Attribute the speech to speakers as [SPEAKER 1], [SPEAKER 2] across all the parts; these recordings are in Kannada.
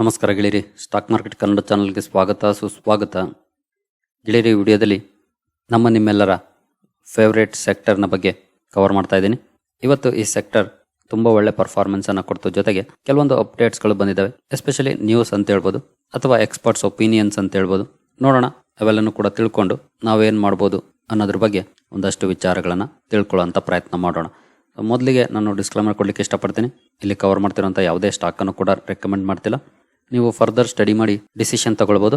[SPEAKER 1] ನಮಸ್ಕಾರ ಗೆಳೆಯರಿ ಸ್ಟಾಕ್ ಮಾರ್ಕೆಟ್ ಕನ್ನಡ ಚಾನಲ್ಗೆ ಸ್ವಾಗತ, ಸುಸ್ವಾಗತ. ಗೆಳೆಯರಿ ವಿಡಿಯೋದಲ್ಲಿ ನಮ್ಮ ನಿಮ್ಮೆಲ್ಲರ ಫೇವ್ರೇಟ್ ಸೆಕ್ಟರ್ನ ಬಗ್ಗೆ ಕವರ್ ಮಾಡ್ತಾ ಇದ್ದೀನಿ. ಇವತ್ತು ಈ ಸೆಕ್ಟರ್ ತುಂಬ ಒಳ್ಳೆ ಪರ್ಫಾರ್ಮೆನ್ಸನ್ನು ಕೊಡ್ತು. ಜೊತೆಗೆ ಕೆಲವೊಂದು ಅಪ್ಡೇಟ್ಸ್ಗಳು ಬಂದಿದ್ದಾವೆ. ಎಸ್ಪೆಷಲಿ ನ್ಯೂಸ್ ಅಂತ ಹೇಳ್ಬೋದು, ಅಥವಾ ಎಕ್ಸ್ಪರ್ಟ್ಸ್ ಒಪಿನಿಯನ್ಸ್ ಅಂತ ಹೇಳ್ಬೋದು. ನೋಡೋಣ, ಅವೆಲ್ಲನೂ ಕೂಡ ತಿಳ್ಕೊಂಡು ನಾವೇನು ಮಾಡ್ಬೋದು ಅನ್ನೋದ್ರ ಬಗ್ಗೆ ಒಂದಷ್ಟು ವಿಚಾರಗಳನ್ನು ತಿಳ್ಕೊಳ್ಳೋಂಥ ಪ್ರಯತ್ನ ಮಾಡೋಣ. ಮೊದಲಿಗೆ ನಾನು ಡಿಸ್ಕ್ಲೈಮರ್ ಕೊಡಲಿಕ್ಕೆ ಇಷ್ಟಪಡ್ತೀನಿ. ಇಲ್ಲಿ ಕವರ್ ಮಾಡ್ತಿರೋಂಥ ಯಾವುದೇ ಸ್ಟಾಕನ್ನು ಕೂಡ ರೆಕಮೆಂಡ್ ಮಾಡ್ತಿಲ್ಲ. ನೀವು ಫರ್ದರ್ ಸ್ಟಡಿ ಮಾಡಿ ಡಿಸಿಷನ್ ತಗೊಳ್ಬೋದು.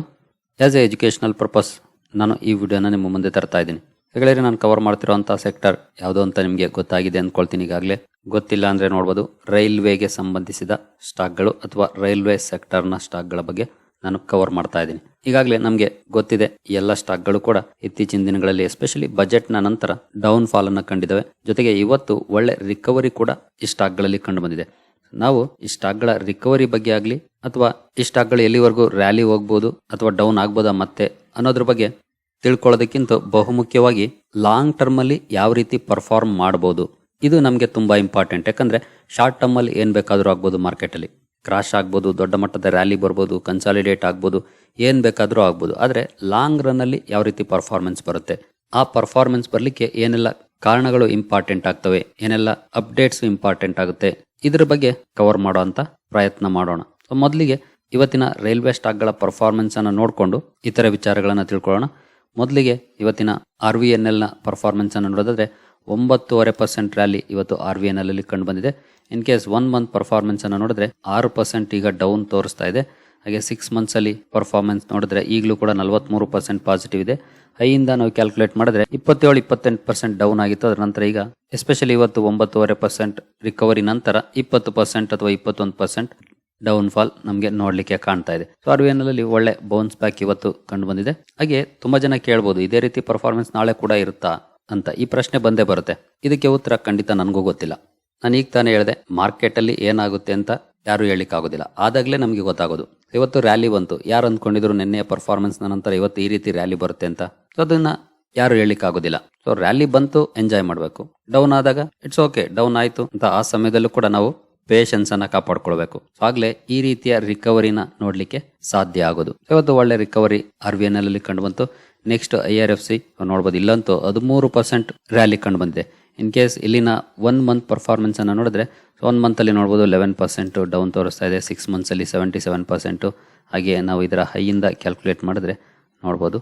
[SPEAKER 1] ಆ್ಯಸ್ ಎ ಎಜುಕೇಷನಲ್ ಪರ್ಪಸ್ ನಾನು ಈ ವಿಡಿಯೋನ ನಿಮ್ಮ ಮುಂದೆ ತರ್ತಾ ಇದ್ದೀನಿ. ಹೇಗಾದ್ರೆ ನಾನು ಕವರ್ ಮಾಡ್ತಿರೋಂಥ ಸೆಕ್ಟರ್ ಯಾವುದು ಅಂತ ನಿಮಗೆ ಗೊತ್ತಾಗಿದೆ ಅಂದ್ಕೊಳ್ತೀನಿ ಈಗಾಗಲೇ. ಗೊತ್ತಿಲ್ಲ ಅಂದರೆ ನೋಡ್ಬೋದು ರೈಲ್ವೆಗೆ ಸಂಬಂಧಿಸಿದ ಸ್ಟಾಕ್ಗಳು ಅಥವಾ ರೈಲ್ವೆ ಸೆಕ್ಟರ್ನ ಸ್ಟಾಕ್ಗಳ ಬಗ್ಗೆ ನಾನು ಕವರ್ ಮಾಡ್ತಾ ಇದ್ದೀನಿ. ಈಗಾಗಲೇ ನಮಗೆ ಗೊತ್ತಿದೆ, ಎಲ್ಲ ಸ್ಟಾಕ್ಗಳು ಕೂಡ ಇತ್ತೀಚಿನ ದಿನಗಳಲ್ಲಿ ಎಸ್ಪೆಷಲಿ ಬಜೆಟ್ನ ನಂತರ ಡೌನ್ ಫಾಲ್ ಅನ್ನು ಕಂಡಿದ್ದಾವೆ. ಜೊತೆಗೆ ಇವತ್ತು ಒಳ್ಳೆ ರಿಕವರಿ ಕೂಡ ಈ ಸ್ಟಾಕ್ಗಳಲ್ಲಿ ಕಂಡು ಬಂದಿದೆ. ನಾವು ಈ ಸ್ಟಾಕ್ಗಳ ರಿಕವರಿ ಬಗ್ಗೆ ಆಗಲಿ, ಅಥವಾ ಈ ಸ್ಟಾಕ್ಗಳು ಎಲ್ಲಿವರೆಗೂ ರ್ಯಾಲಿ ಹೋಗ್ಬೋದು ಅಥವಾ ಡೌನ್ ಆಗ್ಬೋದಾ ಮತ್ತೆ ಅನ್ನೋದ್ರ ಬಗ್ಗೆ ತಿಳ್ಕೊಳ್ಳೋದಕ್ಕಿಂತ ಬಹುಮುಖ್ಯವಾಗಿ ಲಾಂಗ್ ಟರ್ಮಲ್ಲಿ ಯಾವ ರೀತಿ ಪರ್ಫಾರ್ಮ್ ಮಾಡ್ಬೋದು. ಇದು ನಮಗೆ ತುಂಬ ಇಂಪಾರ್ಟೆಂಟ್ ಯಾಕಂದರೆ ಶಾರ್ಟ್ ಟರ್ಮಲ್ಲಿ ಏನು ಬೇಕಾದರೂ ಆಗ್ಬೋದು ಮಾರ್ಕೆಟಲ್ಲಿ ಕ್ರಾಶ್ ಆಗ್ಬೋದು, ದೊಡ್ಡ ಮಟ್ಟದ ರ್ಯಾಲಿ ಬರ್ಬೋದು ಕನ್ಸಾಲಿಡೇಟ್ ಆಗ್ಬೋದು, ಏನು ಬೇಕಾದರೂ ಆಗ್ಬೋದು. ಆದರೆ ಲಾಂಗ್ ರನ್ನಲ್ಲಿ ಯಾವ ರೀತಿ ಪರ್ಫಾರ್ಮೆನ್ಸ್ ಬರುತ್ತೆ? ಆ ಪರ್ಫಾರ್ಮೆನ್ಸ್ ಬರಲಿಕ್ಕೆ ಏನೆಲ್ಲ ಕಾರಣಗಳು ಇಂಪಾರ್ಟೆಂಟ್ ಆಗ್ತವೆ? ಏನೆಲ್ಲ ಅಪ್ಡೇಟ್ಸ್ ಇಂಪಾರ್ಟೆಂಟ್ ಆಗುತ್ತೆ? ಇದ್ರ ಬಗ್ಗೆ ಕವರ್ ಮಾಡೋ ಅಂತ ಪ್ರಯತ್ನ ಮಾಡೋಣ. ಮೊದಲಿಗೆ ಇವತ್ತಿನ ರೈಲ್ವೆ ಸ್ಟಾಕ್ಗಳ ಪರ್ಫಾರ್ಮೆನ್ಸ್ ಅನ್ನು ನೋಡಿಕೊಂಡು ಇತರ ವಿಚಾರಗಳನ್ನು ತಿಳ್ಕೊಳ್ಳೋಣ. ಮೊದಲಿಗೆ ಇವತ್ತಿನ ಆರ್ ವಿ ಎನ್ ಎಲ್ನ ಪರ್ಫಾರ್ಮೆನ್ಸ್ ಅನ್ನು ನೋಡೋದಾದ್ರೆ ಒಂಬತ್ತುವರೆ ಪರ್ಸೆಂಟ್ ರ್ಯಾಲಿ ಇವತ್ತು ಆರ್ ವಿ ಎನ್ ಎಲ್ ಅಲ್ಲಿ ಕಂಡು ಬಂದಿದೆ. In case one month performance ಅನ್ನು ನೋಡಿದ್ರೆ ಆರು ಪರ್ಸೆಂಟ್ ಈಗ ಡೌನ್ ತೋರಿಸ್ತಾ ಇದೆ. ಹಾಗೆ ಸಿಕ್ಸ್ ಮಂತ್ಸಲ್ಲಿ ಪರ್ಫಾರ್ಮೆನ್ಸ್ ನೋಡಿದ್ರೆ ಈಗಲೂ ಕೂಡ ನಲವತ್ಮೂರು ಪರ್ಸೆಂಟ್ ಪಾಸಿಟಿವ್ ಇದೆ. ಹೈಯಿಂದ ನಾವು ಕ್ಯಾಲ್ಕುಲೇಟ್ ಮಾಡಿದ್ರೆ ಇಪ್ಪತ್ತೇಳು ಇಪ್ಪತ್ತೆಂಟು ಪರ್ಸೆಂಟ್ ಡೌನ್ ಆಗಿತ್ತು. ಅದರ ನಂತರ ಈಗ ಎಸ್ಪೆಷಲಿ ಇವತ್ತು ಒಂಬತ್ತುವರೆ ಪರ್ಸೆಂಟ್ ರಿಕವರಿ ನಂತರ ಇಪ್ಪತ್ತು ಪರ್ಸೆಂಟ್ ಅಥವಾ ಇಪ್ಪತ್ತೊಂದು ಪರ್ಸೆಂಟ್ ಡೌನ್ ಫಾಲ್ ನಮಗೆ ನೋಡಲಿಕ್ಕೆ ಕಾಣ್ತಾ ಇದೆ. ಸೊ ಆರ್ ಒಳ್ಳೆ ಬೌನ್ಸ್ ಬ್ಯಾಕ್ ಇವತ್ತು ಕಂಡು ಬಂದಿದೆ ಹಾಗೆ ತುಂಬಾ ಜನ ಕೇಳ್ಬೋದು, ಇದೇ ರೀತಿ ಪರ್ಫಾರ್ಮೆನ್ಸ್ ನಾಳೆ ಕೂಡ ಇರುತ್ತಾ ಅಂತ ಈ ಪ್ರಶ್ನೆ ಬಂದೇ ಬರುತ್ತೆ. ಇದಕ್ಕೆ ಉತ್ತರ ಖಂಡಿತ ನನಗೂ ಗೊತ್ತಿಲ್ಲ. ನಾನು ಈಗ ತಾನೇ ಹೇಳಿದೆ ಮಾರ್ಕೆಟಲ್ಲಿ ಏನಾಗುತ್ತೆ ಅಂತ ಯಾರು ಹೇಳಿಕ್ಕಾಗೋದಿಲ್ಲ ಆದಾಗಲೇ ನಮಗೆ ಗೊತ್ತಾಗೋದು. ಇವತ್ತು ರ್ಯಾಲಿ ಬಂತು. ಯಾರು ಅಂದ್ಕೊಂಡಿದ್ರು ನಿನ್ನೆ ಪರ್ಫಾರ್ಮೆನ್ಸ್ನ ನಂತರ ಇವತ್ತು ಈ ರೀತಿ ರ್ಯಾಲಿ ಬರುತ್ತೆ ಅಂತ. ಸೊ ಅದನ್ನ ಯಾರು ಹೇಳಲಿಕ್ಕಾಗೋದಿಲ್ಲ. ಸೊ ರ್ಯಾಲಿ ಬಂತು ಎಂಜಾಯ್ ಮಾಡಬೇಕು. ಡೌನ್ ಆದಾಗ ಇಟ್ಸ್ ಓಕೆ ಡೌನ್ ಆಯಿತು ಅಂತ ಆ ಸಮಯದಲ್ಲೂ ಕೂಡ ನಾವು ಪೇಷನ್ಸ್ ಅನ್ನ ಕಾಪಾಡ್ಕೊಳ್ಬೇಕು. ಸೊ ಆಗ್ಲೇ ಈ ರೀತಿಯ ರಿಕವರಿನ ನೋಡ್ಲಿಕ್ಕೆ ಸಾಧ್ಯ ಆಗೋದು. ಇವತ್ತು ಒಳ್ಳೆ ರಿಕವರಿ ಆರ್ ವಿ ಅಲ್ಲಿ ಕಂಡು ಬಂತು. Next I R F C ನೋಡ್ಬೋದು. ಇಲ್ಲಂತೂ ಹದಿಮೂರು ಪರ್ಸೆಂಟ್ ರ್ಯಾಲಿ ಕಂಡು ಬಂದಿದೆ. ಇನ್ ಕೇಸ್ ಇಲ್ಲಿನ ಒನ್ ಮಂತ್ ಪರ್ಫಾರ್ಮೆನ್ಸನ್ನು ನೋಡಿದ್ರೆ ಒನ್ ಮಂತಲ್ಲಿ ನೋಡ್ಬೋದು ಲೆವೆನ್ ಪರ್ಸೆಂಟು ಡೌನ್ ತೋರಿಸ್ತಾ ಇದೆ. ಸಿಕ್ಸ್ ಮಂತ್ಸಲ್ಲಿ ಸೆವೆಂಟಿ ಸೆವೆನ್ ಪರ್ಸೆಂಟು ಹಾಗೆ ನಾವು ಇದರ ಹೈಯಿಂದ ಕ್ಯಾಲ್ಕುಲೇಟ್ ಮಾಡಿದ್ರೆ ನೋಡ್ಬೋದು.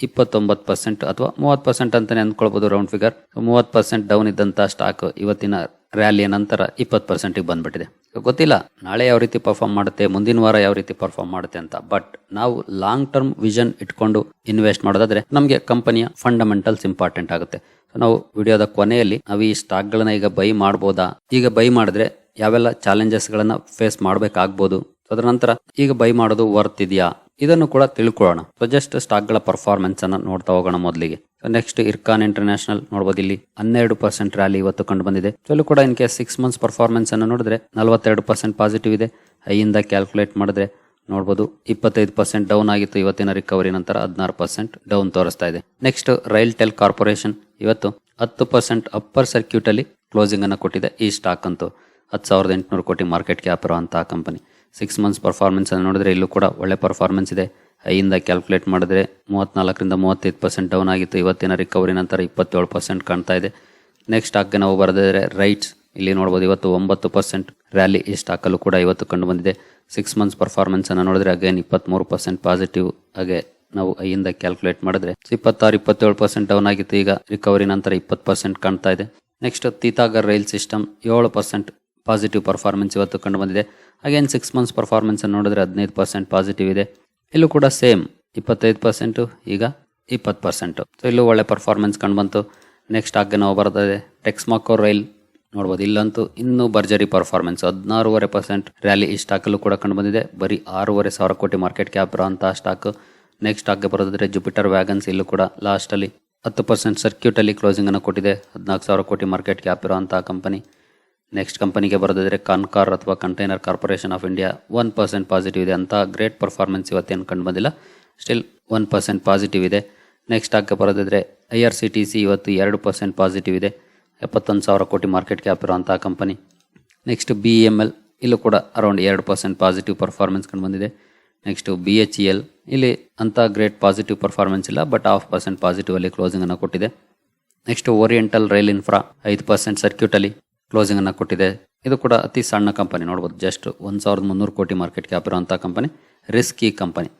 [SPEAKER 1] ಇಪ್ಪತ್ತೊಂಬತ್ತು ಪರ್ಸೆಂಟ್ ಅಥವಾ ಮೂವತ್ತು ಪರ್ಸೆಂಟ್ ಅಂತಲೇ ಅಂದ್ಕೊಳ್ಬೋದು ರೌಂಡ್ ಫಿಗರ್ ಮೂವತ್ತು ಪರ್ಸೆಂಟ್ ಡೌನ್ ಇದ್ದಂಥ ಸ್ಟಾಕ್ ಇವತ್ತಿನ ರ್ಯಾಲಿಯ ನಂತರ ಇಪ್ಪತ್ತು ಪರ್ಸೆಂಟಿಗೆ ಬಂದ್ಬಿಟ್ಟಿದೆ. ಗೊತ್ತಿಲ್ಲ, ನಾಳೆ ಯಾವ ರೀತಿ ಪರ್ಫಾರ್ಮ್ ಮಾಡುತ್ತೆ, ಮುಂದಿನ ವಾರ ಯಾವ ರೀತಿ ಪರ್ಫಾರ್ಮ್ ಮಾಡುತ್ತೆ ಅಂತ. ಬಟ್ ನಾವು ಲಾಂಗ್ ಟರ್ಮ್ ವಿಷನ್ ಇಟ್ಕೊಂಡು ಇನ್ವೆಸ್ಟ್ ಮಾಡೋದಾದ್ರೆ ನಮಗೆ ಕಂಪನಿಯ ಫಂಡಮೆಂಟಲ್ಸ್ ಇಂಪಾರ್ಟೆಂಟ್ ಆಗುತ್ತೆ. ನಾವು ವಿಡಿಯೋದ ಕೊನೆಯಲ್ಲಿ ನಾವು ಈ ಸ್ಟಾಕ್ಗಳನ್ನ ಈಗ ಬೈ ಮಾಡ್ಬೋದಾ? ಈಗ ಬೈ ಮಾಡಿದ್ರೆ ಯಾವೆಲ್ಲ ಚಾಲೆಂಜಸ್ಗಳನ್ನ ಫೇಸ್ ಮಾಡಬೇಕಾಗ್ಬೋದು? ಅದರ ನಂತರ ಈಗ ಬೈ ಮಾಡೋದು ವರ್ತ್ ಇದೆಯಾ? ಇದನ್ನು ಕೂಡ ತಿಳ್ಕೊಳ್ಳೋಣ. ಸೊ ಜಸ್ಟ್ ಸ್ಟಾಕ್ಗಳ ಪರ್ಫಾರ್ಮೆನ್ಸ್ ಅನ್ನ ನೋಡ್ತಾ ಹೋಗೋಣ ಮೊದಲಿಗೆ. ನೆಕ್ಸ್ಟ್ ಇರ್ಕಾನ್ ಇಂಟರ್ನ್ಯಾಷನಲ್ ನೋಡಬಹುದು ಇಲ್ಲಿ. ಹನ್ನೆರಡು ಪರ್ಸೆಂಟ್ ರ್ಯಾಲಿ ಇವತ್ತು ಕಂಡು ಬಂದಿದೆ. ಸೊ ಕೂಡ in case six months performance ಅನ್ನು ನೋಡಿದ್ರೆ ನಲವತ್ತೆರಡು ಪರ್ಸೆಂಟ್ ಪಾಸಿಟಿವ್ ಇದೆ. ಹೈಯಿಂದ ಕ್ಯಾಲ್ಕುಲೇಟ್ ಮಾಡಿದ್ರೆ ನೋಡಬಹುದು ಇಪ್ಪತ್ತೈದು ಪರ್ಸೆಂಟ್ ಡೌನ್ ಆಗಿತ್ತು ಇವತ್ತಿನ ರಿಕವರಿ ನಂತರ ಹದಿನಾರು ಪರ್ಸೆಂಟ್ ಡೌನ್ ತೋರಿಸ್ತಾ ಇದೆ. ನೆಕ್ಸ್ಟ್ ರೈಲ್ ಟೆಲ್ ಕಾರ್ಪೊರೇಷನ್ ಇವತ್ತು ಹತ್ತು ಪರ್ಸೆಂಟ್ ಅಪ್ಪರ್ ಸರ್ಕ್ಯೂಟ್ ಅಲ್ಲಿ ಕ್ಲೋಸಿಂಗ್ ಅನ್ನು ಕೊಟ್ಟಿದೆ ಈ ಸ್ಟಾಕ್ ಅಂತೂ. ಹತ್ತು ಸಾವಿರದ ಎಂಟುನೂರು ಕೋಟಿ ಮಾರ್ಕೆಟ್ ಕ್ಯಾಪ್ ಇರುವಂತಹ ಕಂಪನಿ ಸಿಕ್ಸ್ ಮಂತ್ಸ್ ಪರ್ಫಾರ್ಮೆನ್ಸ್ ಅನ್ನು ನೋಡಿದ್ರೆ ಇಲ್ಲೂ ಕೂಡ ಒಳ್ಳೆ ಪರ್ಫಾರ್ಮೆನ್ಸ್ ಇದೆ. ಐಯಿಂದ ಕ್ಯಾಲ್ಕುಲೇಟ್ ಮಾಡಿದ್ರೆ ಮೂವತ್ತ್ನಾಲ್ಕರಿಂದ ಮೂವತ್ತೈದು ಪರ್ಸೆಂಟ್ ಡೌನ್ ಆಗಿತ್ತು. ಇವತ್ತಿನ ರಿಕವರಿ ನಂತರ ಇಪ್ಪತ್ತೇಳು ಪರ್ಸೆಂಟ್ ಕಾಣ್ತಾ ಇದೆ. ನೆಕ್ಸ್ಟ್ ಸ್ಟಾಕ್ಗೆ ನಾವು ಬರೆದಿದ್ರೆ ರೈಟ್ಸ್ ಇಲ್ಲಿ ನೋಡ್ಬೋದು ಇವತ್ತು ಒಂಬತ್ತು ಪರ್ಸೆಂಟ್ ರ್ಯಾಲಿ ಈ ಸ್ಟಾಕಲ್ಲೂ ಕೂಡ ಇವತ್ತು ಕಂಡು ಬಂದಿದೆ. ಸಿಕ್ಸ್ ಮಂತ್ಸ್ ಪರ್ಫಾರ್ಮೆನ್ಸ್ ಅನ್ನು ನೋಡಿದ್ರೆ ಅಗೇನ್ ಇಪ್ಪತ್ತ್ಮೂರು ಪರ್ಸೆಂಟ್ ಪಾಸಿಟಿವ್ ಹಾಗೆ ನಾವು ಐಯಿಂದ ಕ್ಯಾಲ್ಕುಲೇಟ್ ಮಾಡಿದ್ರೆ ಇಪ್ಪತ್ತಾರು, ಇಪ್ಪತ್ತೇಳು ಪರ್ಸೆಂಟ್ ಡೌನ್ ಆಗಿತ್ತು. ಈಗ ರಿಕವರಿ ನಂತರ ಇಪ್ಪತ್ತು ಪರ್ಸೆಂಟ್ ಕಾಣ್ತಾ ಇದೆ. ನೆಕ್ಸ್ಟ್ ತೀತಾಗರ್ ರೈಲ್ ಸಿಸ್ಟಮ್ ಏಳು ಪರ್ಸೆಂಟ್ ಪಾಸಿಟಿವ್ ಪರ್ಫಾರ್ಮೆನ್ಸ್ ಇವತ್ತು ಕಂಡು ಬಂದಿದೆ ಅಗೇನ್ ಸಿಕ್ಸ್ ಮಂತ್ಸ್ ಪರ್ಫಾರ್ಮೆನ್ಸ್ ನೋಡಿದ್ರೆ ಹದಿನೈದು ಪರ್ಸೆಂಟ್ ಪಾಸಿಟಿವ್ ಇದೆ. ಇಲ್ಲೂ ಕೂಡ ಸೇಮ್ ಇಪ್ಪತ್ತೈದು ಪರ್ಸೆಂಟು ಈಗ ಇಪ್ಪತ್ತು ಪರ್ಸೆಂಟು ಸೊ ಇಲ್ಲೂ ಒಳ್ಳೆ ಪರ್ಫಾರ್ಮೆನ್ಸ್ ಕಂಡು ಬಂತು ನೆಕ್ಸ್ಟ್ ಆಗ ನಾವು ಬರ್ತದೆ ಟೆಕ್ಸ್ಮಾಕೋ ರೈಲ್ ನೋಡ್ಬೋದು. ಇಲ್ಲಂತೂ ಇನ್ನೂ ಭರ್ಜರಿ ಪರ್ಫಾರ್ಮೆನ್ಸ್ ಹದಿನಾರೂವರೆ ಪರ್ಸೆಂಟ್ ರ್ಯಾಲಿ ಈ ಸ್ಟಾಕಲ್ಲೂ ಕೂಡ ಕಂಡು ಬಂದಿದೆ ಬರೀ ಆರೂವರೆ ಸಾವಿರ ಕೋಟಿ ಮಾರ್ಕೆಟ್ ಕ್ಯಾಪ್ ಅಂತ ಸ್ಟಾಕ್ ನೆಕ್ಸ್ಟ್ ಆಗ ಬರೋದಾದರೆ ಜುಪಿಟರ್ ವ್ಯಾಗನ್ಸ್ ಇಲ್ಲೂ ಕೂಡ ಲಾಸ್ಟಲ್ಲಿ ಹತ್ತು ಪರ್ಸೆಂಟ್ ಸರ್ಕ್ಯೂಟಲ್ಲಿ ಕ್ಲೋಸಿಂಗನ್ನು ಕೊಟ್ಟಿದೆ. ಹದಿನಾಲ್ಕು ಸಾವಿರ ಕೋಟಿ ಮಾರ್ಕೆಟ್ ಕ್ಯಾಪ್ ಇರೋಂಥ ಕಂಪನಿ ನೆಕ್ಸ್ಟ್ ಕಂಪನಿಗೆ ಬರೋದಾದರೆ ಕಾನ್ಕಾರ್ ಅಥವಾ container corporation of India one percent positive ಇದೆ ಅಂತ ಗ್ರೇಟ್ ಪರ್ಫಾರ್ಮೆನ್ಸ್ ಇವತ್ತೇನು ಕಂಡು ಬಂದಿಲ್ಲ. ಸ್ಟಿಲ್ ಒನ್ ಪರ್ಸೆಂಟ್ ಪಾಸಿಟಿವ್ ಇದೆ. ನೆಕ್ಸ್ಟ್ ಆಗ ಬರೋದಿದ್ರೆ I R C T C ಇವತ್ತು ಎರಡು ಪರ್ಸೆಂಟ್ ಪಾಸಿಟಿವ್ ಇದೆ. ಎಪ್ಪತ್ತೊಂದು ಸಾವಿರ ಕೋಟಿ ಮಾರ್ಕೆಟ್ ಕ್ಯಾಪ್ ಇರುವಂಥ company next B M L ಇಲ್ಲೂ ಕೂಡ ಅರೌಂಡ್ ಎರಡು ಪರ್ಸೆಂಟ್ ಪಾಸಿಟಿವ್ ಪರ್ಫಾರ್ಮೆನ್ಸ್ ಕಂಡು ಬಂದಿದೆ. Next B H E L ಇಲ್ಲಿ ಅಂಥ ಗ್ರೇಟ್ ಪಾಸಿಟಿವ್ ಪರ್ಫಾರ್ಮೆನ್ಸ್ ಇಲ್ಲ ಬಟ್ ಹಾಫ್ ಪರ್ಸೆಂಟ್ ಪಾಸಿಟಿವ್ ಅಲ್ಲಿ ಕ್ಲೋಸಿಂಗ್ ಅನ್ನು ಕೊಟ್ಟಿದೆ. ನೆಕ್ಸ್ಟ್ ಓರಿಯೆಂಟಲ್ ರೈಲ್ ಇನ್ಫ್ರಾ ಐದು ಪರ್ಸೆಂಟ್ ಸರ್ಕ್ಯೂಟ್ ಅಲ್ಲಿ ಕ್ಲೋಸಿಂಗ್ ಅನ್ನು ಕೊಟ್ಟಿದೆ. ಇದು ಕೂಡ ಅತಿ ಸಣ್ಣ ಕಂಪನಿ ನೋಡ್ಬೋದು ಜಸ್ಟ್ ಒಂದು ಸಾವಿರದ ಮುನ್ನೂರು ಕೋಟಿ ಮಾರ್ಕೆಟ್ ಕ್ಯಾಪ್ ಇರುವಂಥ ಕಂಪನಿ ರಿಸ್ಕಿ ಕಂಪನಿ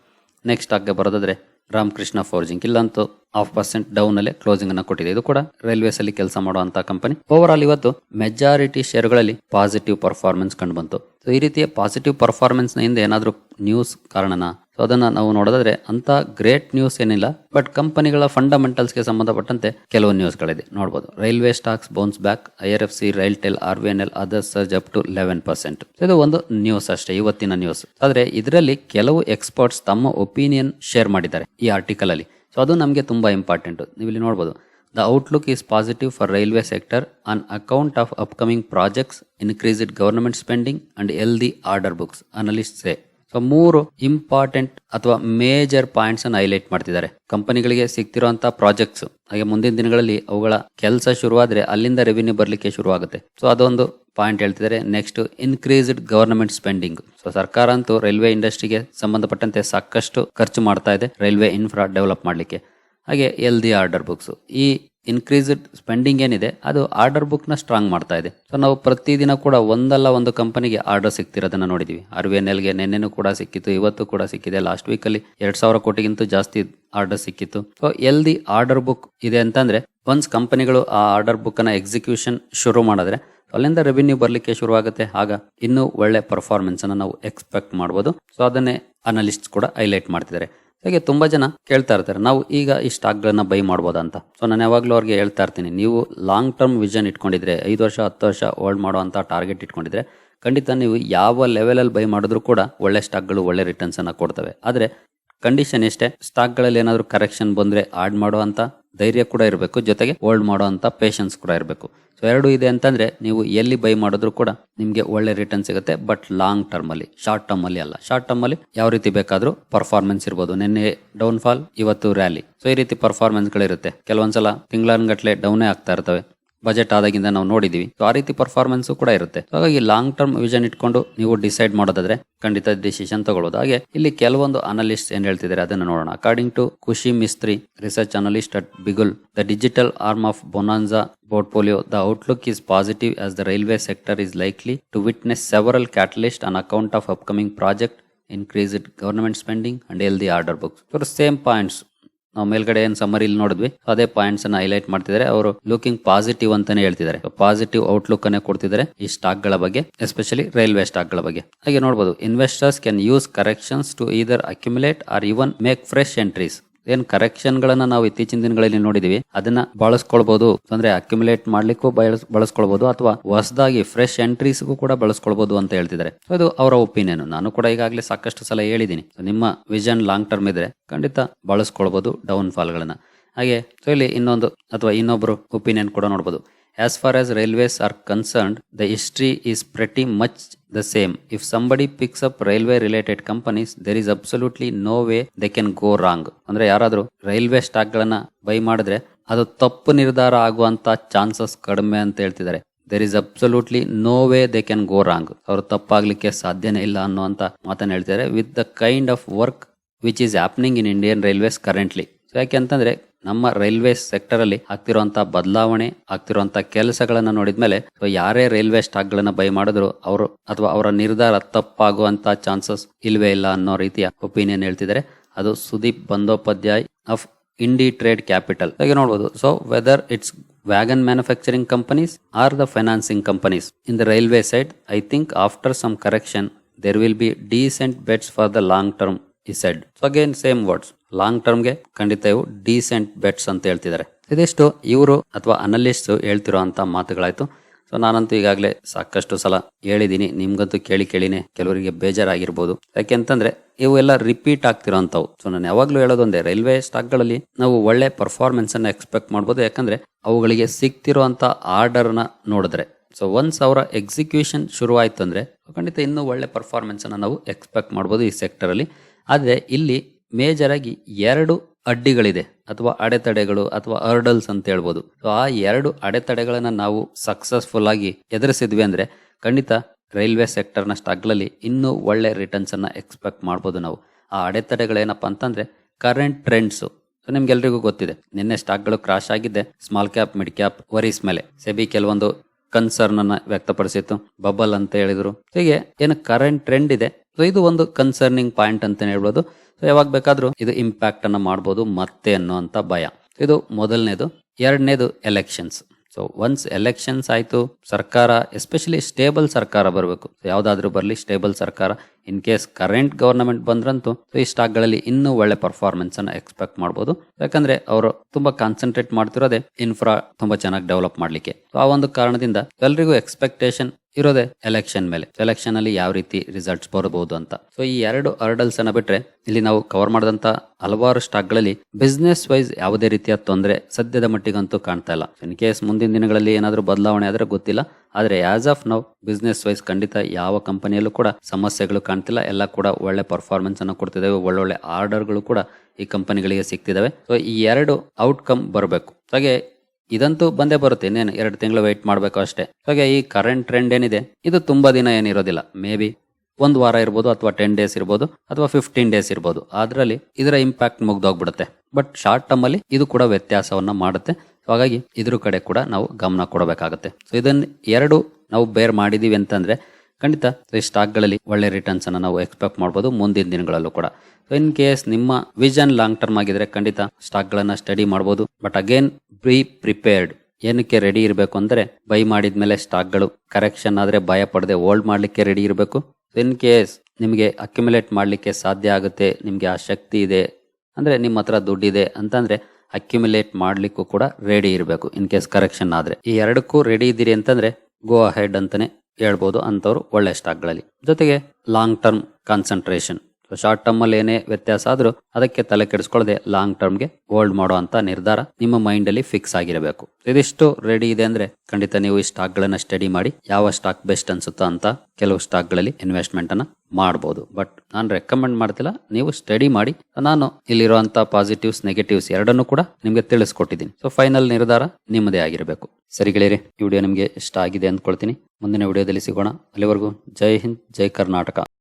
[SPEAKER 1] ನೆಕ್ಸ್ಟ್ ಆಗಿ ಬರೋದಾದ್ರೆ, ರಾಮಕೃಷ್ಣ ಫೋರ್ಜಿಂಗ್ ಇಲ್ಲಂತೂ ಹಾಫ್ ಪರ್ಸೆಂಟ್ ಡೌನ್ ಅಲ್ಲಿ ಕ್ಲೋಸಿಂಗ್ ಅನ್ನು ಕೊಟ್ಟಿದೆ. ಇದು ಕೂಡ ರೈಲ್ವೇಸ್ ಅಲ್ಲಿ ಕೆಲಸ ಮಾಡುವಂತಹ ಕಂಪನಿ ಓವರ್ ಆಲ್ ಇವತ್ತು ಮೆಜಾರಿಟಿ ಶೇರ್ಗಳಲ್ಲಿ ಪಾಸಿಟಿವ್ ಪರ್ಫಾರ್ಮೆನ್ಸ್ ಕಂಡು ಬಂತು. ಈ ರೀತಿಯ ಪಾಸಿಟಿವ್ ಪರ್ಫಾರ್ಮೆನ್ಸ್ನ ಹಿಂದೆ ಏನಾದರೂ ನ್ಯೂಸ್ ಕಾರಣನ ಸೊ ಅದನ್ನು ನಾವು ನೋಡೋದಾದ್ರೆ ಅಂತ ಗ್ರೇಟ್ ನ್ಯೂಸ್ ಏನಿಲ್ಲ ಬಟ್ ಕಂಪನಿಗಳ ಫಂಡಮೆಂಟಲ್ಸ್ಗೆ ಸಂಬಂಧಪಟ್ಟಂತೆ ಕೆಲವು ನ್ಯೂಸ್ಗಳಿದೆ ನೋಡಬಹುದು railway stocks bounce back I R F C rail tel R V N L others surge up to eleven percent ಇದು ಒಂದು ನ್ಯೂಸ್ ಅಷ್ಟೇ, ಇವತ್ತಿನ ನ್ಯೂಸ್ ಆದ್ರೆ ಇದರಲ್ಲಿ ಕೆಲವು ಎಕ್ಸ್ಪರ್ಟ್ಸ್ ತಮ್ಮ ಒಪಿನಿಯನ್ ಶೇರ್ ಮಾಡಿದ್ದಾರೆ ಈ ಆರ್ಟಿಕಲ್ ಅಲ್ಲಿ. ಸೊ ಅದು ನಮಗೆ ತುಂಬಾ ಇಂಪಾರ್ಟೆಂಟ್ ನೀವು ಇಲ್ಲಿ ನೋಡಬಹುದು the outlook is positive for railway sector on account of upcoming projects increased government spending and healthy order books analyst say so ಮೂರು ಇಂಪಾರ್ಟೆಂಟ್ ಅಥವಾ ಮೇಜರ್ ಪಾಯಿಂಟ್ಸ್ ಅನ್ನು ಹೈಲೈಟ್ ಮಾಡ್ತಿದ್ದಾರೆ. ಕಂಪನಿಗಳಿಗೆ ಸಿಗ್ತಿರುವಂತಹ ಪ್ರಾಜೆಕ್ಟ್ಸ್ ಹಾಗೆ ಮುಂದಿನ ದಿನಗಳಲ್ಲಿ ಅವುಗಳ ಕೆಲಸ ಶುರುವಾದ್ರೆ ಅಲ್ಲಿಂದ ರೆವಿನ್ಯೂ ಬರಲಿಕ್ಕೆ ಶುರುವಾಗುತ್ತೆ. ಸೊ ಅದೊಂದು ಪಾಯಿಂಟ್ ಹೇಳ್ತಿದ್ದಾರೆ. Next increased government spending so ಸರ್ಕಾರ ಅಂತೂ ರೈಲ್ವೆ ಇಂಡಸ್ಟ್ರಿಗೆ ಸಂಬಂಧಪಟ್ಟಂತೆ ಸಾಕಷ್ಟು ಖರ್ಚು ಮಾಡ್ತಾ ಇದೆ ರೈಲ್ವೆ ಇನ್ಫ್ರಾ ಡೆವಲಪ್ ಮಾಡಲಿಕ್ಕೆ. ಹಾಗೆ ಎಲ್ ಆರ್ಡರ್ ಬುಕ್ಸ್ ಈ ಇನ್ಕ್ರೀಸ್ಡ್ ಸ್ಪೆಂಡಿಂಗ್ ಏನಿದೆ, ಅದು ಆರ್ಡರ್ ಬುಕ್ನ ಸ್ಟ್ರಾಂಗ್ ಮಾಡ್ತಾ ಇದೆ. ಸೊ ನಾವು ಪ್ರತಿದಿನ ಕೂಡ ಒಂದಲ್ಲ ಒಂದು ಕಂಪನಿಗೆ ಆರ್ಡರ್ ಸಿಗ್ತಿರೋದನ್ನ ನೋಡಿದೀವಿ. ಆರ್ ವಿ ಎನ್ ಎಲ್ಗೆ ನಿನ್ನೆನೂ ಕೂಡ ಸಿಕ್ಕಿತ್ತು, ಇವತ್ತು ಕೂಡ ಸಿಕ್ಕಿದೆ. ಲಾಸ್ಟ್ ವೀಕಲ್ಲಿ ಎರಡು ಸಾವಿರ ಕೋಟಿಗಿಂತ ಜಾಸ್ತಿ ಆರ್ಡರ್ ಸಿಕ್ಕಿತ್ತು. ಸೊ ಎಲ್ದಿ ಆರ್ಡರ್ ಬುಕ್ ಇದೆ ಅಂತಂದ್ರೆ ಒನ್ಸ್ ಕಂಪನಿಗಳು ಆ ಆರ್ಡರ್ ಬುಕ್ ಅನ್ನ ಎಕ್ಸಿಕ್ಯೂಷನ್ ಶುರು ಮಾಡಿದ್ರೆ, ಅಲ್ಲಿಂದ ರೆವಿನ್ಯೂ ಬರಲಿಕ್ಕೆ ಶುರುವಾಗುತ್ತೆ. ಆಗ ಇನ್ನೂ ಒಳ್ಳೆ ಪರ್ಫಾರ್ಮೆನ್ಸ್ ಅನ್ನ ನಾವು ಎಕ್ಸ್ಪೆಕ್ಟ್ ಮಾಡಬಹುದು ಸೊ ಅದನ್ನೇ ಅನಲಿಸ್ಟ್ ಕೂಡ ಹೈಲೈಟ್ ಮಾಡ್ತಿದ್ದಾರೆ. ಹಾಗೆ ತುಂಬ ಜನ ಕೇಳ್ತಾ ಇರ್ತಾರೆ, ನಾವು ಈಗ ಈ ಸ್ಟಾಕ್ಗಳನ್ನ ಬೈ ಮಾಡ್ಬೋದಾ ಅಂತ. ಸೊ ನಾನು ಯಾವಾಗಲೂ ಅವ್ರಿಗೆ ಹೇಳ್ತಾ ಇರ್ತೀನಿ, ನೀವು ಲಾಂಗ್ ಟರ್ಮ್ ವಿಷನ್ ಇಟ್ಕೊಂಡಿದ್ರೆ, ಐದು ವರ್ಷ, ಹತ್ತು ವರ್ಷ ಹೋಲ್ಡ್ ಮಾಡುವಂಥ ಟಾರ್ಗೆಟ್ ಇಟ್ಕೊಂಡಿದ್ರೆ, ಖಂಡಿತ ನೀವು ಯಾವ ಲೆವೆಲಲ್ಲಿ ಬೈ ಮಾಡಿದ್ರು ಕೂಡ ಒಳ್ಳೆ ಸ್ಟಾಕ್ಗಳು ಒಳ್ಳೆ ರಿಟರ್ನ್ಸ್ ಅನ್ನ ಕೊಡ್ತವೆ. ಆದ್ರೆ ಕಂಡೀಷನ್ ಇಷ್ಟೇ ಸ್ಟಾಕ್ಗಳಲ್ಲಿ ಏನಾದರೂ ಕರೆಕ್ಷನ್ ಬಂದ್ರೆ ಆಡ್ ಮಾಡುವಂತ ಧೈರ್ಯ ಕೂಡ ಇರಬೇಕು. ಜೊತೆಗೆ ಹೋಲ್ಡ್ ಮಾಡುವಂತ ಪೇಷನ್ಸ್ ಕೂಡ ಇರಬೇಕು. ಸೊ ಎರಡು ಇದೆ ಅಂತಂದ್ರೆ ನೀವು ಎಲ್ಲಿ ಬೈ ಮಾಡಿದ್ರು ಕೂಡ ನಿಮಗೆ ಒಳ್ಳೆ ರಿಟರ್ನ್ ಸಿಗುತ್ತೆ ಬಟ್ ಲಾಂಗ್ ಟರ್ಮ್ ಅಲ್ಲಿ ಶಾರ್ಟ್ ಟರ್ಮ್ ಅಲ್ಲಿ ಅಲ್ಲ. ಶಾರ್ಟ್ ಟರ್ಮ್ ಅಲ್ಲಿ ಯಾವ ರೀತಿ ಬೇಕಾದ್ರೂ ಪರ್ಫಾರ್ಮೆನ್ಸ್ ಇರ್ಬೋದು. ನಿನ್ನೆ ಡೌನ್ ಫಾಲ್ ಇವತ್ತು ರ್ಯಾಲಿ ಸೊ ಈ ರೀತಿ ಪರ್ಫಾರ್ಮೆನ್ಸ್ ಗಳಿರುತ್ತೆ. ಕೆಲವೊಂದ್ಸಲ ತಿಂಗಳನ್ಗಟ್ಲೆ ಡೌನೇ ಆಗ್ತಾ ಇರ್ತವೆ. ಬಜೆಟ್ ಆದಾಗಿಂದ ನಾವು ನೋಡಿದೀವಿ ಆ ರೀತಿ ಪರ್ಫಾರ್ಮೆನ್ಸ್ ಕೂಡ ಇರುತ್ತೆ ಹಾಗಾಗಿ ಲಾಂಗ್ ಟರ್ಮ್ ವಿಷನ್ ಇಟ್ಕೊಂಡು ನೀವು ಡಿಸೈಡ್ ಮಾಡೋದಾದ್ರೆ ಖಂಡಿತ ಡಿಸಿಷನ್ ತಗೊಳ್ಳೋದು ಹಾಗೆ ಇಲ್ಲಿ ಕೆಲವೊಂದು ಅನಲಿಸ್ಟ್ ಏನ್ ಹೇಳ್ತಿದ್ದಾರೆ ಅದನ್ನ ನೋಡೋಣ according to Khushi Mistry research analyst at Bigul the digital arm of Bonanza portfolio, the outlook is positive as the railway sector is likely to witness several catalysts on account of upcoming project, increased government spending, and healthy order. So the same points. ನಾವು ಮೇಲ್ಗಡೆ ಏನ್ ಇಲ್ಲಿ ನೋಡಿದ್ವಿ. ಅದೇ ಪಾಯಿಂಟ್ಸ್ ಅನ್ನ ಹೈಲೈಟ್ ಮಾಡ್ತಿದ್ದಾರೆ ಅವರು ಲುಕಿಂಗ್ ಪಾಸಿಟಿವ್ ಅಂತಾನೆ ಹೇಳ್ತಿದ್ದಾರೆ ಪಾಸಿಟಿವ್ ಔಟ್ಲುಕ್ ಅನ್ನೇ ಕೊಡ್ತಿದ್ದಾರೆ ಈ ಸ್ಟಾಕ್ಗಳ ಬಗ್ಗೆ ಎಸ್ಪೆಷಲಿ ರೈಲ್ವೆ ಸ್ಟಾಕ್ಗಳ ಬಗ್ಗೆ. ಹಾಗೆ ನೋಡಬಹುದು investors can use corrections to either accumulate or even make fresh entries ಏನ್ ಕರೆಕ್ಷನ್ ಗಳನ್ನ ನಾವು ಇತ್ತೀಚಿನ ದಿನಗಳಲ್ಲಿ ನೋಡಿದೀವಿ, ಅದನ್ನ ಬಳಸ್ಕೊಳ್ಬಹುದು ಅಂದ್ರೆ ಅಕ್ಯುಮುಲೇಟ್ ಮಾಡ್ಲಿಕ್ಕೂ ಬಳಸ್- ಬಳಸ್ಕೊಳ್ಬಹುದು ಅಥವಾ ಹೊಸದಾಗಿ ಫ್ರೆಶ್ ಎಂಟ್ರೀಸ್ಗೂ ಕೂಡ ಬಳಸ್ಕೊಳ್ಬಹುದು ಅಂತ ಹೇಳ್ತಿದ್ದಾರೆ. ಇದು ಅವರ ಒಪಿನಿಯನ್ ನಾನು ಕೂಡ ಈಗಾಗಲೇ ಸಾಕಷ್ಟು ಸಲ ಹೇಳಿದ್ದೀನಿ ನಿಮ್ಮ ವಿಷನ್ ಲಾಂಗ್ ಟರ್ಮ್ ಇದ್ರೆ ಖಂಡಿತ ಬಳಸ್ಕೊಳ್ಬಹುದು ಡೌನ್ ಫಾಲ್ ಗಳನ್ನ. ಹಾಗೆ ಸೊ ಇಲ್ಲಿ ಇನ್ನೊಂದು ಅಥವಾ ಇನ್ನೊಬ್ರು ಒಪಿನಿಯನ್ ಕೂಡ ನೋಡಬಹುದು as far as railways are concerned the history is pretty much the same if somebody picks up railway related companies, there is absolutely no way they can go wrong ಅಂದ್ರೆ ಯಾರಾದ್ರೂ ರೈಲ್ವೆ ಸ್ಟಾಕ್ಗಳನ್ನ ಬೈ ಮಾಡಿದ್ರೆ ಅದು ತಪ್ಪು ನಿರ್ಧಾರ ಆಗುವಂತ ಚಾನ್ಸಸ್ ಕಡಿಮೆ ಅಂತ ಹೇಳ್ತಿದ್ದಾರೆ. There is absolutely no way they can go wrong ಅವರು ತಪ್ಪಾಗ್ಲಿಕ್ಕೆ ಸಾಧ್ಯನೇ ಇಲ್ಲ ಅನ್ನುವಂತ ಮಾತನ್ನ ಹೇಳ್ತಿದ್ದಾರೆ. With the kind of work which is happening in Indian railways currently ಯಾಕೆ ಅಂತಂದ್ರೆ ನಮ್ಮ ರೈಲ್ವೆ ಸೆಕ್ಟರ್ ಅಲ್ಲಿ ಆಗ್ತಿರುವಂತಹ ಬದಲಾವಣೆ ಆಗ್ತಿರುವಂತಹ ಕೆಲಸಗಳನ್ನ ನೋಡಿದ್ಮೇಲೆ ಯಾರೇ ರೈಲ್ವೆ ಸ್ಟಾಕ್ ಗಳನ್ನ ಬೈ ಮಾಡಿದ್ರು ಅವರು ಅಥವಾ ಅವರ ನಿರ್ಧಾರ ತಪ್ಪಾಗುವಂತ ಚಾನ್ಸಸ್ ಇಲ್ವೇ ಇಲ್ಲ ಅನ್ನೋ ರೀತಿಯ ಒಪಿನಿಯನ್ ಹೇಳ್ತಿದ್ದಾರೆ. ಅದು Sudeep Bandopadhyay of Inditrade capital. ಹಾಗೆ ನೋಡಬಹುದು so whether it's wagon manufacturing companies or the financing companies in the railway side I think after some correction there will be decent bets for the long term he said so again same words long ಟರ್ಮ್ಗೆ ಖಂಡಿತ ಇವು ಡೀಸೆಂಟ್ ಬೆಟ್ಸ್ ಅಂತ ಹೇಳ್ತಿದ್ದಾರೆ. ಇದಿಷ್ಟು ಇವರು ಅಥವಾ ಅನಲಿಸ್ಟ್ ಹೇಳ್ತಿರುವಂತ ಮಾತುಗಳಾಯ್ತು. ಸೊ ನಾನಂತೂ ಈಗಾಗಲೇ ಸಾಕಷ್ಟು ಸಲ ಹೇಳಿದ್ದೀನಿ. ನಿಮ್ಗಂತೂ ಕೇಳಿ ಕೇಳಿನೇ ಕೆಲವರಿಗೆ ಬೇಜಾರಾಗಿರ್ಬೋದು. ಯಾಕೆಂತಂದ್ರೆ ಇವೆಲ್ಲ ರಿಪೀಟ್ ಆಗ್ತಿರೋಂಥವು ಸೊ ನಾನು ಯಾವಾಗಲೂ ಹೇಳೋದೊಂದೇ, ರೈಲ್ವೆ ಸ್ಟಾಕ್ಗಳಲ್ಲಿ ನಾವು ಒಳ್ಳೆ ಪರ್ಫಾರ್ಮೆನ್ಸ್ ಅನ್ನ ಎಕ್ಸ್ಪೆಕ್ಟ್ ಮಾಡ್ಬೋದು. ಯಾಕಂದ್ರೆ ಅವುಗಳಿಗೆ ಸಿಗ್ತಿರುವಂತ ಆರ್ಡರ್ನ ನೋಡಿದ್ರೆ. ಸೊ ಒನ್ಸ್ ಅವರ ಎಕ್ಸಿಕ್ಯೂಷನ್ ಶುರುವಾಯ್ತು ಅಂದ್ರೆ ಖಂಡಿತ ಇನ್ನೂ ಒಳ್ಳೆ ಪರ್ಫಾರ್ಮೆನ್ಸ್ ಅನ್ನ ನಾವು ಎಕ್ಸ್ಪೆಕ್ಟ್ ಮಾಡ್ಬೋದು ಈ ಸೆಕ್ಟರ್ ಅಲ್ಲಿ. ಆದ್ರೆ ಇಲ್ಲಿ ಮೇಜರ್ ಆಗಿ ಎರಡು ಅಡ್ಡಿಗಳಿದೆ ಅಥವಾ ಅಡೆತಡೆಗಳು ಅಥವಾ ಅರ್ಡಲ್ಸ್ ಅಂತ ಹೇಳ್ಬೋದು. ಸೊ ಆ ಎರಡು ಅಡೆತಡೆಗಳನ್ನು ನಾವು ಸಕ್ಸಸ್ಫುಲ್ ಆಗಿ ಎದುರಿಸಿದ್ವಿ ಅಂದ್ರೆ ಖಂಡಿತ ರೈಲ್ವೆ ಸೆಕ್ಟರ್ನ ಸ್ಟಾಕ್ಗಳಲ್ಲಿ ಇನ್ನೂ ಒಳ್ಳೆ ರಿಟರ್ನ್ಸ್ ಅನ್ನ ಎಕ್ಸ್ಪೆಕ್ಟ್ ಮಾಡ್ಬೋದು ನಾವು. ಆ ಅಡೆತಡೆಗಳೇನಪ್ಪ ಅಂತಂದ್ರೆ ಕರೆಂಟ್ ಟ್ರೆಂಡ್ಸು ಸೊ ನಿಮ್ಗೆಲ್ರಿಗೂ ಗೊತ್ತಿದೆ. ನಿನ್ನೆ ಸ್ಟಾಕ್ಗಳು ಕ್ರಾಶ್ ಆಗಿದ್ದೆ. Small cap mid cap worries ಮೇಲೆ. ಸೆಬಿ ಕೆಲವೊಂದು ಕನ್ಸರ್ನ್ ಅನ್ನ ವ್ಯಕ್ತಪಡಿಸಿತ್ತು. ಬಬಲ್ ಅಂತ ಹೇಳಿದ್ರು. ಹೀಗೆ ಏನು ಕರೆಂಟ್ ಟ್ರೆಂಡ್ ಇದೆ. ಸೊ ಇದು ಒಂದು ಕನ್ಸರ್ನಿಂಗ್ ಪಾಯಿಂಟ್ ಅಂತ ಹೇಳ್ಬೋದು. ಯಾವಾಗ ಬೇಕಾದ್ರೂ ಇದು ಇಂಪ್ಯಾಕ್ಟ್ ಅನ್ನ ಮಾಡ್ಬೋದು, ಮತ್ತೆ ಅನ್ನುವಂತ ಭಯ. ಇದು ಮೊದಲನೇದು. ಎರಡನೇದು ಎಲೆಕ್ಷನ್ಸ್ ಸೊ ಒನ್ಸ್ ಎಲೆಕ್ಷನ್ಸ್ ಆಯ್ತು, ಸರ್ಕಾರ ಎಸ್ಪೆಷಲಿ ಸ್ಟೇಬಲ್ ಸರ್ಕಾರ ಬರಬೇಕು. ಯಾವ್ದಾದ್ರು ಬರಲಿ ಸ್ಟೇಬಲ್ ಸರ್ಕಾರ. ಇನ್ ಕೇಸ್ ಕರೆಂಟ್ ಗವರ್ನಮೆಂಟ್ ಬಂದ್ರಂತೂ, ಈ ಈ ಸ್ಟಾಕ್ಗಳಲ್ಲಿ ಇನ್ನೂ ಒಳ್ಳೆ ಪರ್ಫಾರ್ಮೆನ್ಸ್ ಅನ್ನ ಎಕ್ಸ್ಪೆಕ್ಟ್ ಮಾಡಬಹುದು ಯಾಕಂದ್ರೆ ಅವರು ತುಂಬಾ ಕಾನ್ಸಂಟ್ರೇಟ್ ಮಾಡ್ತಿರೋದೇ ಇನ್ಫ್ರಾ ತುಂಬಾ ಚೆನ್ನಾಗಿ ಡೆವಲಪ್ ಮಾಡ್ಲಿಕ್ಕೆ. ಸೊ ಆ ಒಂದು ಕಾರಣದಿಂದ ಎಲ್ರಿಗೂ ಎಕ್ಸ್ಪೆಕ್ಟೇಷನ್ ಇರೋದೇ ಎಲೆಕ್ಷನ್ ಮೇಲೆ. ಎಲೆಕ್ಷನ್ ಅಲ್ಲಿ ಯಾವ ರೀತಿ ರಿಸಲ್ಟ್ಸ್ ಬರಬಹುದು ಅಂತ. ಸೊ ಈ ಎರಡು ಅರ್ಡಲ್ಸ್ ಅನ್ನ ಬಿಟ್ರೆ ಇಲ್ಲಿ ನಾವು ಕವರ್ ಮಾಡಿದಂತ ಹಲವಾರು ಸ್ಟಾಕ್ಗಳಲ್ಲಿ ಬಿಸ್ನೆಸ್ ವೈಸ್ ಯಾವುದೇ ರೀತಿಯ ತೊಂದರೆ ಸದ್ಯದ ಮಟ್ಟಿಗಂತೂ ಕಾಣ್ತಾ ಇಲ್ಲ. ಇನ್ ಕೇಸ್ ಮುಂದಿನ ದಿನಗಳಲ್ಲಿ ಏನಾದರೂ ಬದಲಾವಣೆ ಆದ್ರೆ ಗೊತ್ತಿಲ್ಲ. ಆದ್ರೆ as of now business wise ಖಂಡಿತ ಯಾವ ಕಂಪನಿಯಲ್ಲೂ ಕೂಡ ಸಮಸ್ಯೆಗಳು ಕಾಣ್ತಿಲ್ಲ. ಎಲ್ಲ ಕೂಡ ಒಳ್ಳೆ ಪರ್ಫಾರ್ಮೆನ್ಸ್ ಅನ್ನು ಕೊಡ್ತಿದ್ದಾವೆ ಒಳ್ಳೊಳ್ಳೆ ಆರ್ಡರ್ಗಳು ಕೂಡ ಈ ಕಂಪನಿಗಳಿಗೆ ಸಿಗ್ತಿದ್ದಾವೆ ಸೊ ಈ ಎರಡು ಔಟ್ಕಮ್ ಬರಬೇಕು. ಹಾಗೆ ಇದಂತೂ ಬಂದೇ ಬರುತ್ತೆ, ಇನ್ನೇನು ಎರಡು ತಿಂಗಳು ವೆಯ್ಟ್ ಮಾಡಬೇಕು ಅಷ್ಟೇ. ಹಾಗೆ ಈ ಕರೆಂಟ್ ಟ್ರೆಂಡ್ ಏನಿದೆ, ಇದು ತುಂಬಾ ದಿನ ಏನಿರೋದಿಲ್ಲ ಮೇ ಬಿ ಒಂದು ವಾರ ಇರ್ಬೋದು ಅಥವಾ ಟೆನ್ ಡೇಸ್ ಇರ್ಬೋದು ಅಥವಾ ಫಿಫ್ಟೀನ್ ಡೇಸ್ ಇರ್ಬೋದು. ಅದರಲ್ಲಿ ಇದರ ಇಂಪ್ಯಾಕ್ಟ್ ಮುಗ್ದೋಗ್ಬಿಡುತ್ತೆ. ಬಟ್ ಶಾರ್ಟ್ ಟರ್ಮ್ ಅಲ್ಲಿ ಇದು ಕೂಡ ವ್ಯತ್ಯಾಸವನ್ನ ಮಾಡುತ್ತೆ. ಹಾಗಾಗಿ ಇದ್ರ ಕಡೆ ಕೂಡ ನಾವು ಗಮನ ಕೊಡಬೇಕಾಗುತ್ತೆ. ಸೊ ಇದನ್ನ ಎರಡು ನಾವು ಬೇರ್ ಮಾಡಿದೀವಿ ಅಂತಂದ್ರೆ ಖಂಡಿತ ಈ ಸ್ಟಾಕ್ಗಳಲ್ಲಿ ಒಳ್ಳೆ ರಿಟರ್ನ್ಸ್ ಅನ್ನು ನಾವು ಎಕ್ಸ್ಪೆಕ್ಟ್ ಮಾಡ್ಬೋದು ಮುಂದಿನ ದಿನಗಳಲ್ಲೂ ಕೂಡ. ಇನ್ ಕೇಸ್ ನಿಮ್ಮ ವಿಷನ್ ಲಾಂಗ್ ಟರ್ಮ್ ಆಗಿದ್ರೆ ಖಂಡಿತ ಸ್ಟಾಕ್ ಗಳನ್ನ ಸ್ಟಡಿ ಮಾಡಬಹುದು ಬಟ್ ಅಗೇನ್ ಬಿ ಪ್ರಿಪೇರ್ಡ್ ಏನಕ್ಕೆ ರೆಡಿ ಇರಬೇಕು ಅಂದ್ರೆ ಬೈ ಮಾಡಿದ್ಮೇಲೆ ಸ್ಟಾಕ್ಗಳು ಕರೆಕ್ಷನ್ ಆದ್ರೆ ಭಯ ಪಡದೆ ಹೋಲ್ಡ್ ಮಾಡ್ಲಿಕ್ಕೆ ರೆಡಿ ಇರಬೇಕು. ಇನ್ ಕೇಸ್ ನಿಮಗೆ ಅಕ್ಯುಮುಲೇಟ್ ಮಾಡ್ಲಿಕ್ಕೆ ಸಾಧ್ಯ ಆಗುತ್ತೆ, ನಿಮಗೆ ಆ ಶಕ್ತಿ ಇದೆ, ಅಂದ್ರೆ ನಿಮ್ಮ ಹತ್ರ ದುಡ್ಡಿದೆ ಅಂತಂದ್ರೆ ಅಕ್ಯುಮುಲೇಟ್ ಮಾಡ್ಲಿಕ್ಕೂ ಕೂಡ ರೆಡಿ ಇರಬೇಕು ಇನ್ ಕೇಸ್ ಕರೆಕ್ಷನ್ ಆದ್ರೆ. ಈ ಎರಡಕ್ಕೂ ರೆಡಿ ಇದ್ದೀರಿ ಅಂತಂದ್ರೆ ಗೋ ಅಹೆಡ್ ಅಂತಾನೆ ಹೇಳ್ಬೋದು ಅಂಥವ್ರು ಒಳ್ಳೆ ಸ್ಟಾಕ್ಗಳಲ್ಲಿ. ಜೊತೆಗೆ long term concentration short term ಅಲ್ಲಿ ಏನೇ ವ್ಯತ್ಯಾಸ ಆದ್ರೂ ಅದಕ್ಕೆ ತಲೆ ಕೆಡಿಸ್ಕೊಳ್ಳದೆ ಲಾಂಗ್ ಟರ್ಮ್ಗೆ ಹೋಲ್ಡ್ ಮಾಡೋ ಅಂತ ನಿರ್ಧಾರ ನಿಮ್ಮ ಮೈಂಡ್ ಅಲ್ಲಿ ಫಿಕ್ಸ್ ಆಗಿರಬೇಕು. ಇದಿಷ್ಟು ರೆಡಿ ಇದೆ ಅಂದ್ರೆ ಖಂಡಿತ ನೀವು ಈ ಸ್ಟಾಕ್ ಗಳನ್ನ ಸ್ಟಡಿ ಮಾಡಿ ಯಾವ ಸ್ಟಾಕ್ ಬೆಸ್ಟ್ ಅನ್ಸುತ್ತೋ ಅಂತ ಕೆಲವು ಸ್ಟಾಕ್ಗಳಲ್ಲಿ ಇನ್ವೆಸ್ಟ್ಮೆಂಟ್ ಅನ್ನ ಮಾಡಬಹುದು ಬಟ್ ನಾನು ರೆಕಮೆಂಡ್ ಮಾಡ್ತಿಲ್ಲ, ನೀವು ಸ್ಟಡಿ ಮಾಡಿ. ನಾನು ಇಲ್ಲಿರುವಂಥ ಪಾಸಿಟಿವ್ಸ್ ನೆಗೆಟಿವ್ಸ್ ಎರಡನ್ನೂ ಕೂಡ ನಿಮಗೆ ತಿಳಿಸ್ಕೊಟ್ಟಿದ್ದೀನಿ. ಸೊ ಫೈನಲ್ ನಿರ್ಧಾರ ನಿಮ್ಮದೇ ಆಗಿರಬೇಕು. ಸರಿ ಗೆಳೆಯರಿ, ಈ ವಿಡಿಯೋ ನಿಮಗೆ ಇಷ್ಟ ಆಗಿದೆ ಅಂದ್ಕೊಳ್ತೀನಿ. ಮುಂದಿನ ವಿಡಿಯೋದಲ್ಲಿ ಸಿಗೋಣ. ಅಲ್ಲಿವರೆಗೂ ಜೈ ಹಿಂದ್, ಜೈ ಕರ್ನಾಟಕ.